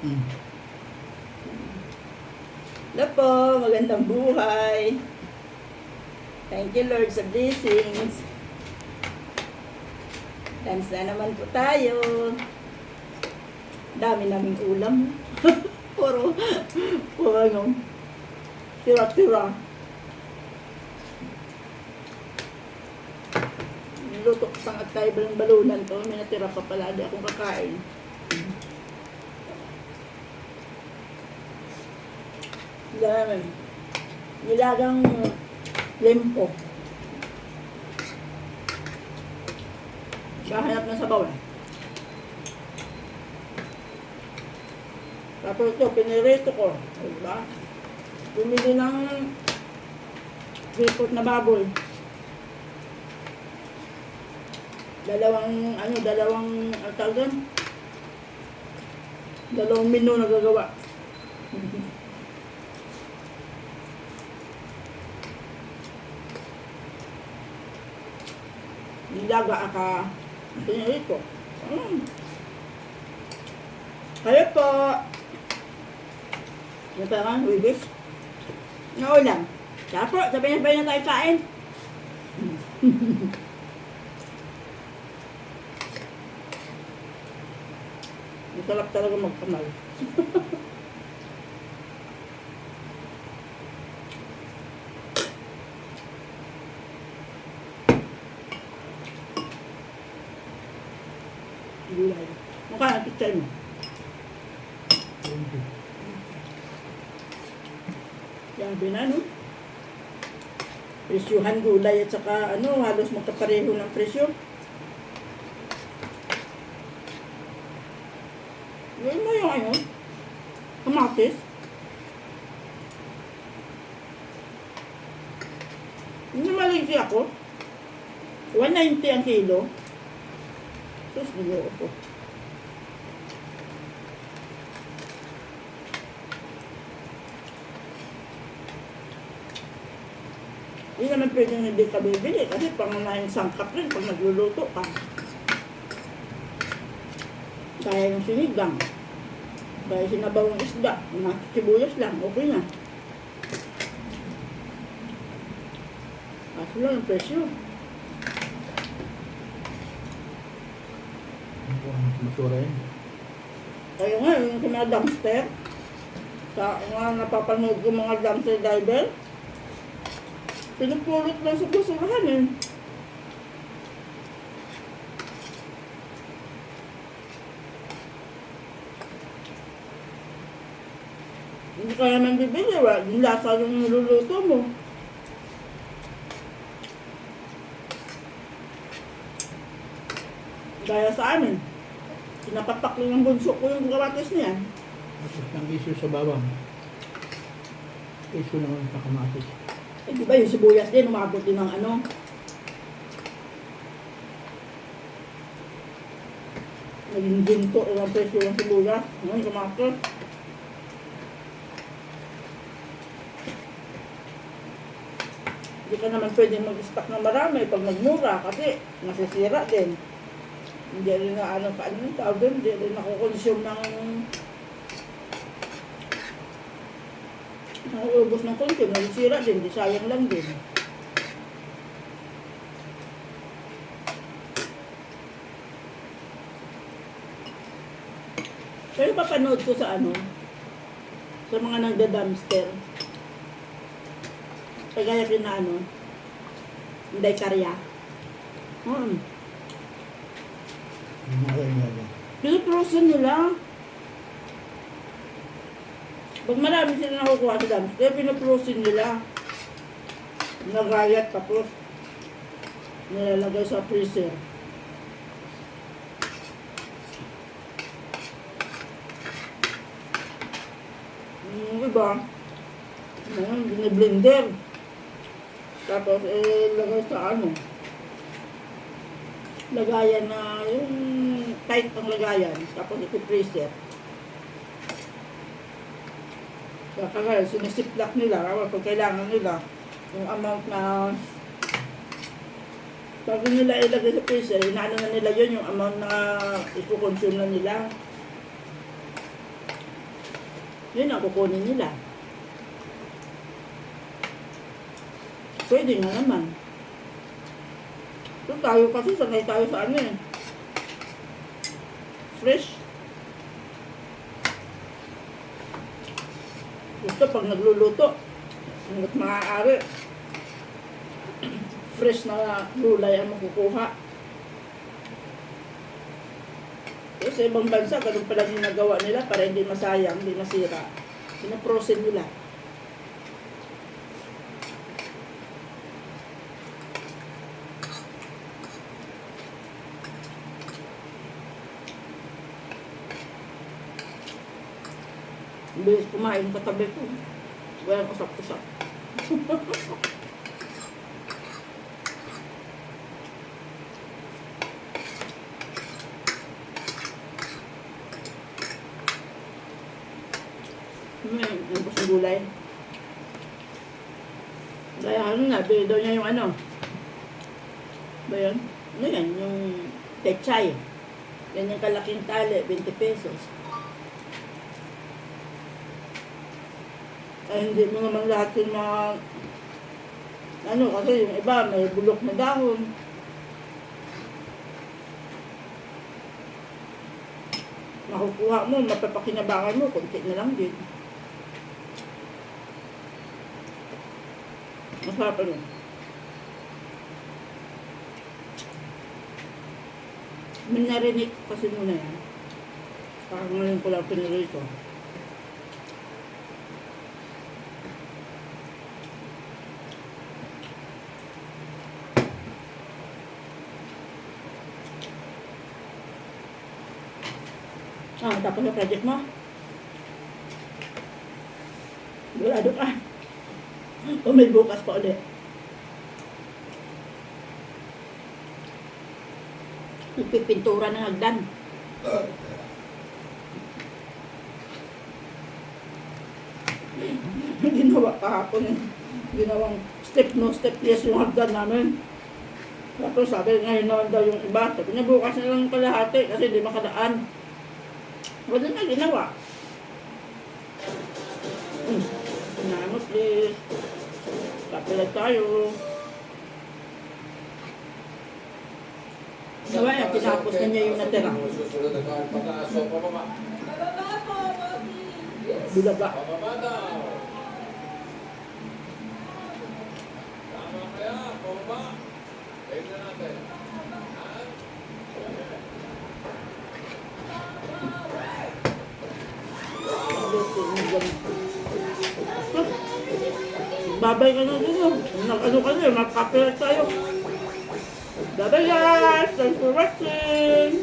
Mm. Hello po, magandang buhay. Thank you Lord sa blessings. Dance na naman po tayo. Dami naming ulam. puro, puro ano, tira-tira. Luto pang at tayo balunan to. May natira pa pala. Di akong kakain. Dami. Nilagang lempo. Kahanap ng sabaw eh. Tapos ito, pinirito ko. Diba? Bumili ng report na baboy. Dalawang, ano, dalawang, ang tawag doon? Dalawang menu na gagawa. Nilaga aka pinirito. Mm. Kayo po. Ano pa nga, wibis? Naulam. Kaya po, sabay-sabay na tayo kain. Masarap talaga magkamal. 10. 20. Grabe na, no? Presyuhan gulay at saka ano, halos magkapareho ng presyo. Gawin mo yung ano, kamatis. Hindi maligi ako. 190 ang kilo. Tapos niyo ako. Hindi naman pwedeng hindi ka bibili kasi pangunahing sangkap rin pag nagluluto ka. Kaya yung sinigang. Kaya sinabawang isda. Mga sibuyas lang. Okay na. Kaso lang ang presyo. Masura yun. Kaya nga, yung mga dumpster, sa mga napapanood ko mga dumpster diver, pinupulot lang sa basurahan eh. Hindi ka naman bibili, wala. Yung lasa yung niluluto mo. Gaya sa amin. Pinapapak lang ng bunso ko yung kamatis. Tapos ang issue sa bawang. Issue naman sa kamatis. Eh, di ba yung sibuyas din, umabot din ng ano. Naging ginto ang presyo ng sibuyas. Ngayon, kamatis. Hindi ka naman pwede mag-stock ng marami pag nagmura kasi nasisira din. Hindi rin na ano pa ano tawag doon, hindi rin nakukonsume ng Nauubos ng konti, nasisira din, di sayang lang din. Pero papanood ko sa ano, sa mga nagda-dumpster. Kagaya rin na ano, Inday Karya. Hmm. Mga yun nga Pinuprosen nila. Pag marami sila nakukuha sa dumpster, pinuprosen nila. Nagayat tapos nilalagay sa freezer. Yung iba, ano, biniblender. Tapos, eh, lagay sa ano, lagayan na yung tight ang lagayan. Tapos ito freezer. Kaya sinisiplak nila kapag kailangan nila yung amount na bago nila ilagay sa freezer, inaano na nila yun yung amount na ikukonsume na nila. Yun ang kukunin nila. Pwede nga naman. So tayo kasi sanay tayo sa ano eh. Fresh. Gusto pag nagluluto, hanggat maaari, fresh na gulay ang makukuha. Pero sa ibang bansa, ganun pala ginagawa nila para hindi masayang, hindi masira. Pinaprosen nila. Bilis kumain katabi ko. Walang usap-usap. May ubos ng gulay. Kaya ano na, bili daw niya yung ano. Ba yun? Ano yan? Yung pechay. Yan yung kalaking tali, 20 pesos. Ay, hindi mo naman lahat yung mga ano, kasi yung iba may bulok na dahon. Makukuha mo, mapapakinabangan mo, konti na lang din. Masarap ano. May narinig kasi muna yan. Parang ngayon ko lang pinuloy Ah, tapos na project mo? Gulado ka. O may bukas pa ulit. Ipipintura ng hagdan. Ginawa kahapon eh. Ginawang step no step yes yung hagdan namin. Tapos sabi ngayon naman daw yung iba. Sabi niya bukas na lang kalahati kasi di makadaan. Wala na ginawa. Hmm. Sinamot please. Kapilag tayo. Gawa yan, tinapos na niya yung natira. Susunod na kawan pataas o pababa. Bulaga. Pababa daw. Tama kaya, pababa. Tignan natin. Babay ka na din yun. Nag-ano ka na, magkapilag tayo. Bye-bye guys! Thanks for watching!